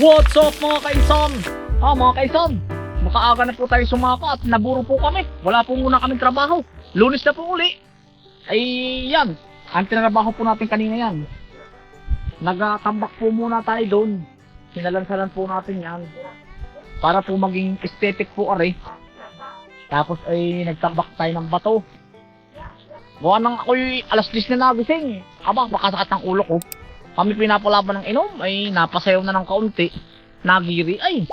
What's up mga kaisan? Ah mga kaisan, makaaga na po tayo sumaka at naburo po kami. Wala po muna kaming trabaho. Lunes na po uli. Ay yan, ang tinrabaho po natin kanina yan. Nagtambak po muna tayo doon. Sinalansalan po natin yan. Para po maging aesthetic po are. Tapos ay nagtambak tayo ng bato. Gawa nang ako'y alas 10 na nagising. Aba, makasakit ng ulo ko. Kami pinapalaban ng inom, ay napasayaw na ng kaunti. Nagiri, ay.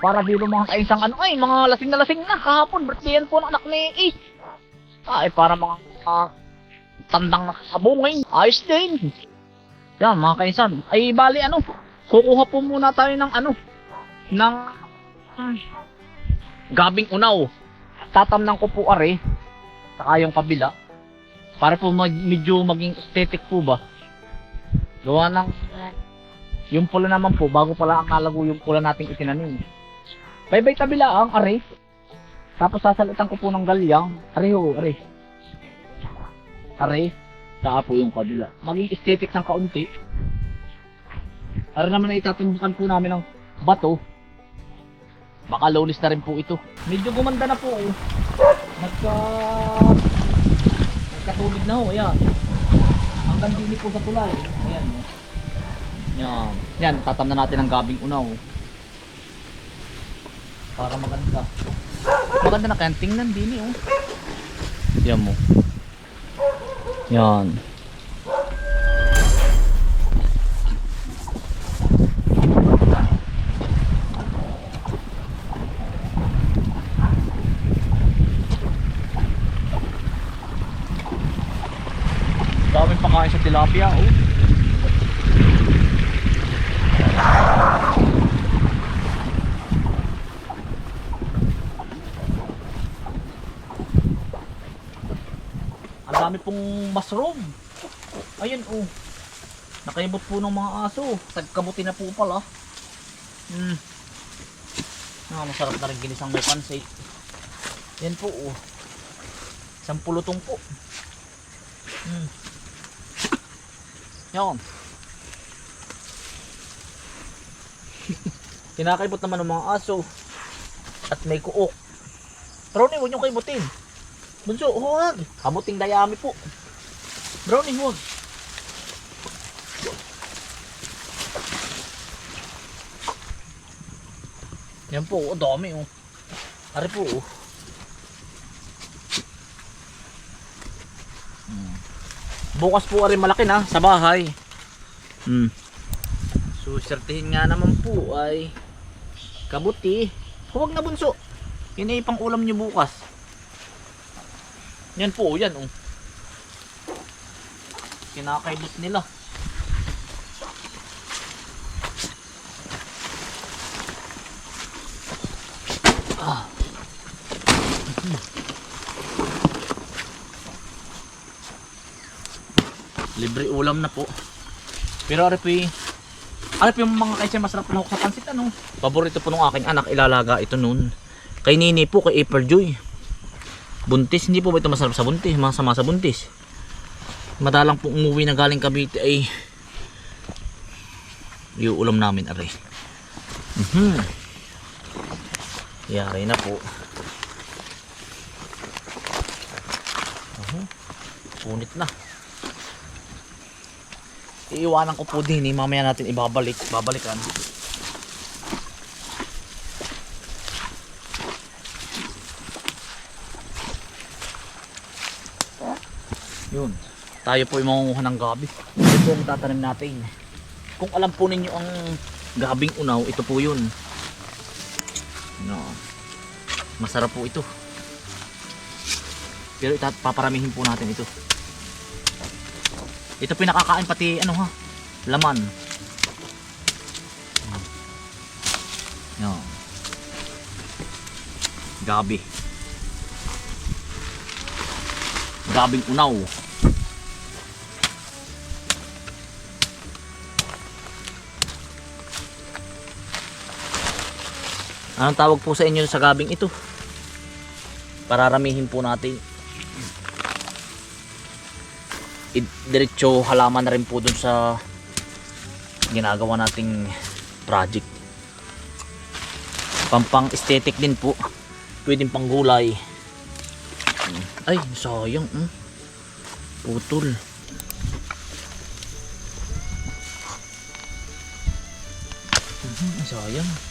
Para di mga kaisang ano, ay, mga lasing na lasing na. Kahapon, birthday po ng anak ni Ace. Ay, para mga ah, tandang nakasabungin. Ayos din. Yan, mga kaisan. Ay, bali, ano, kukuha po muna tayo ng ano, ng hmm, gabing unaw. Tatamnan ko po are, saka yung kabila. Para po mag, medyo maging aesthetic po ba. Gawa ng yung pula naman po, bago pala ang kalago yung pula nating itinanim. Bye-bye tabila ang are. Tapos sasalitan ko po ng galyang. Are ho, are. Are. Saka po yung kabila. Maging aesthetic ng kaunti. Are naman na itatumbukan po namin ng bato. Baka lowless na rin po ito. Medyo gumanda na po. Oh. Nagka... Nagkatulid na ho, ayan. Hanggang dini po sa tulay. Ayan. Yan. Yan, tatam na natin ang gabing unaw. Para maganda. Maganda na kaya tingnan din oh. Yan mo. Yan. Sa tilapia oh. Ang dami pong mushroom. Ayun oh. Nakaibot po ng mga aso. Tagkabuti na po pala. Hmm. Ah, masarap na rin ginisang may pansay. Yan po oh. Isang pulutong po. Hmm. Yan. Kinakaibot naman ng mga aso. At may kuok. Brownie, huwag niyong kaibutin. Bunso, huwag. Kamuting dayami po. Brownie, huwag. Yan po, oh, dami oh. Ari po oh. Bukas po ari malaki na sa bahay. Hmm. So, sertihin nga naman po ay kabuti. Huwag na bunso. Yan ay pang ulam niyo bukas. Yan po, yan oh. Kinakaibot nila. Libre ulam na po. Pero ano po yung mga kaisya masarap na sa pansit ano? Paborito po ng aking anak ilalaga ito noon. Kay Nini po, kay April Joy. Buntis, hindi po ba ito masarap sa buntis? Masama sa buntis. Madalang po umuwi na galing Cavite ay yung ulam namin aray. Mhm. Yari na po. Uh Punit na. Iiwanan ko po din eh. Mamaya natin ibabalik. Babalikan. Yun. Tayo po yung mangunguha ng gabi. Ito po ang tatanim natin. Kung alam po ninyo ang gabing unaw, ito po yun. No. Masarap po ito. Pero paparamihin po natin ito. Ito po yung nakakain pati ano ha, laman. No. Gabi. Gabing unaw. Anong tawag po sa inyo sa gabing ito? Pararamihin po natin. Diretso halaman na rin po dun sa ginagawa nating project. Pampang aesthetic din po. Pwedeng pang gulay. Ay, sayang. Hmm. Putol. Mhm, sayang.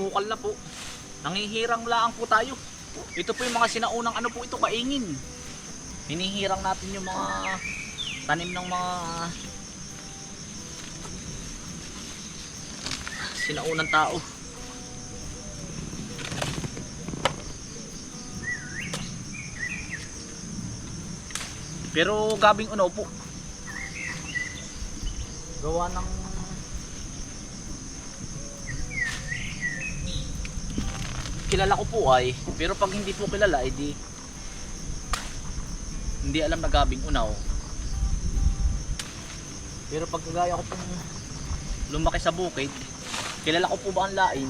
Sumukal na po. Nangihirang laang po tayo. Ito po yung mga sinaunang ano po ito, kaingin. Hinihirang natin yung mga tanim ng mga sinaunang tao. Pero gabing unaw po. Gawa ng kilala ko po ay pero pag hindi po kilala edi hindi alam na gabing unaw. Pero pag kagaya ko pong lumaki sa bukid kilala ko po ba ang lain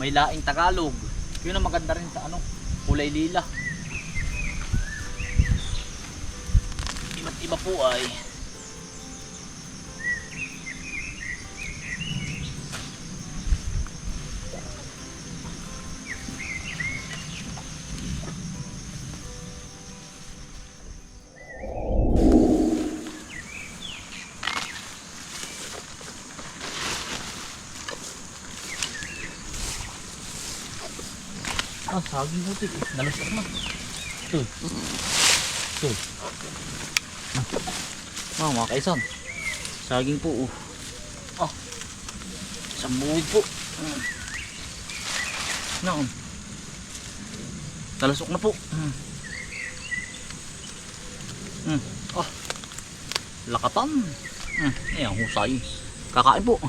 may laing Tagalog. Yun ang maganda rin sa ano kulay lila iba po ay Ah, saging puti. Nalusok na. Ito. Ito. Ah, mga kaisan. Saging po. Oh. Ah. Isang buwid po. Mm. Naon. Talasok na po. Mm. Mm. Ah. Lakatan. Mm. Ayan, husay. Kakain po.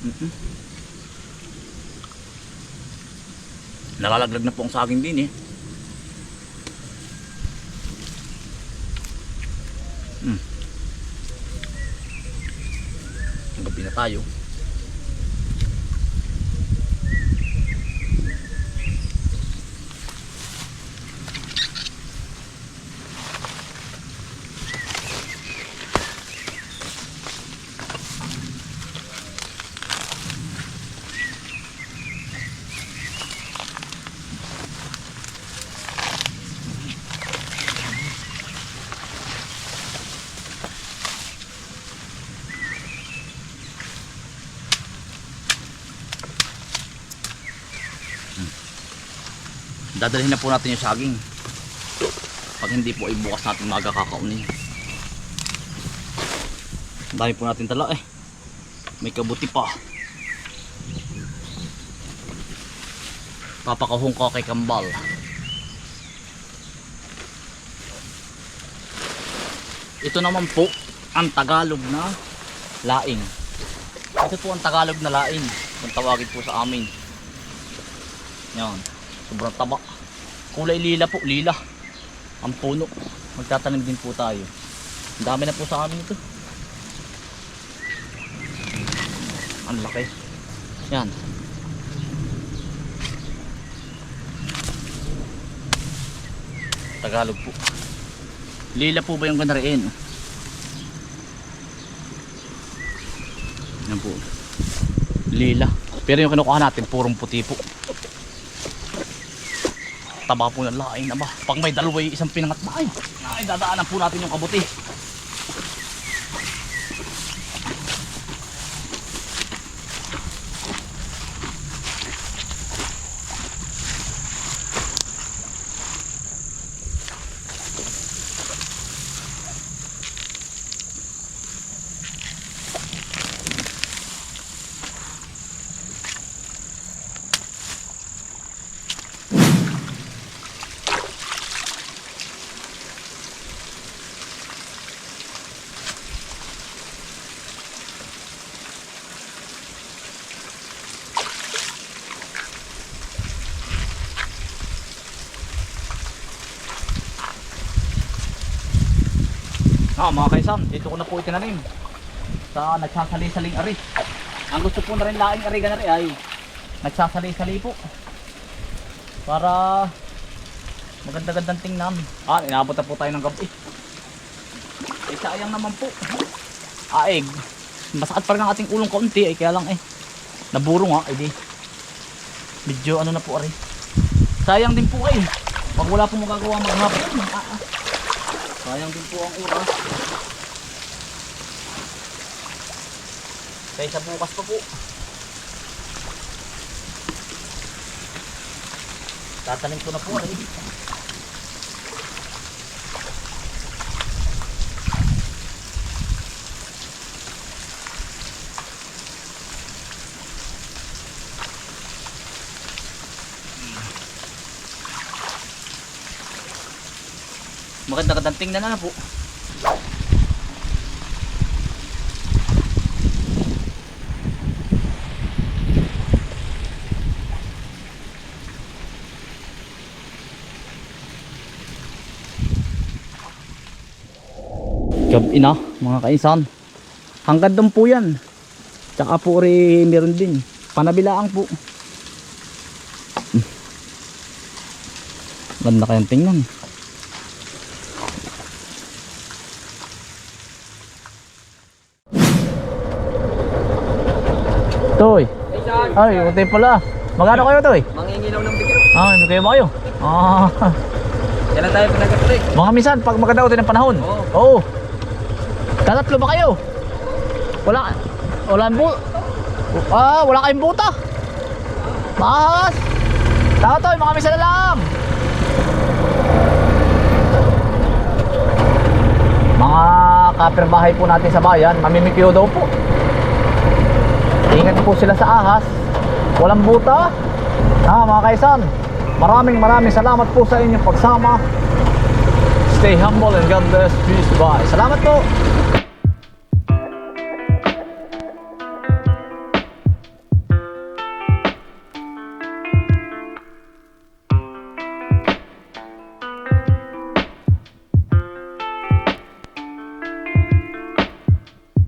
Mm -mm. Nalalaglag na po ang saging din eh. 大油 Dadalhin na po natin yung saging. Pag hindi po ay bukas natin maaga kakaunin. Dami po natin tala eh. May kabuti pa. Papakahong ko kay Kambal. Ito naman po ang Tagalog na laing. Ito po ang Tagalog na laing. Kung tawagin po sa amin. Yan. Sobrang taba. Kulay lila po, lila. Ang puno. Magtatanim din po tayo. Ang dami na po sa amin ito. Ang laki. Yan. Tagalog po. Lila po ba yung ganariin? Yan po. Lila. Pero yung kinukuha natin, purong puti po taba po ng laing na ba? Pag may dalawa isang pinangat na ay, ay dadaanan po natin yung kabuti Ah, mga kaisan, dito ko na po itinanim. Sa nagsasali-saling ari. Ang gusto po na rin laing ari ganari ay nagsasali-sali po. Para maganda-gandang tingnan. Ah, inabot na po tayo ng gabi. Eh, sayang naman po. Aeg. Masakit pa rin ang ating ulong kaunti ay kaya lang eh. Naburo nga, eh di. Medyo ano na po ari. Sayang din po eh. Pag wala pong magagawa maghapon. Ah, ah. Sayang din po ang oras. Kaysa bukas pa po. Tatanim ko na po eh. Maganda kadanting na na po. Gabi na mga kaisan. Hanggang doon po yan. Tsaka po rin meron din. Panabilaan po. Hmm. Ganda kayang tingnan. Toy. Ay, utay pala. Magkano kayo, Toy? Mangingilaw ng bigyan. Ah, may kayo ba kayo? Ah, Yan lang tayo pinagkatuloy. mga minsan, pag maganda utoy ng panahon. Oo. Oo. Tatatlo ba kayo? Wala, wala bu Ah, wala kayong buta. Mas. Tatoy, mga minsan na lang. Mga kapirbahay po natin sa bayan, mamimikyo daw po. Ingat po sila sa ahas. Walang buta. Ah, mga kaisan, maraming maraming salamat po sa inyong pagsama. Stay humble and God bless. Peace. Bye. Salamat po.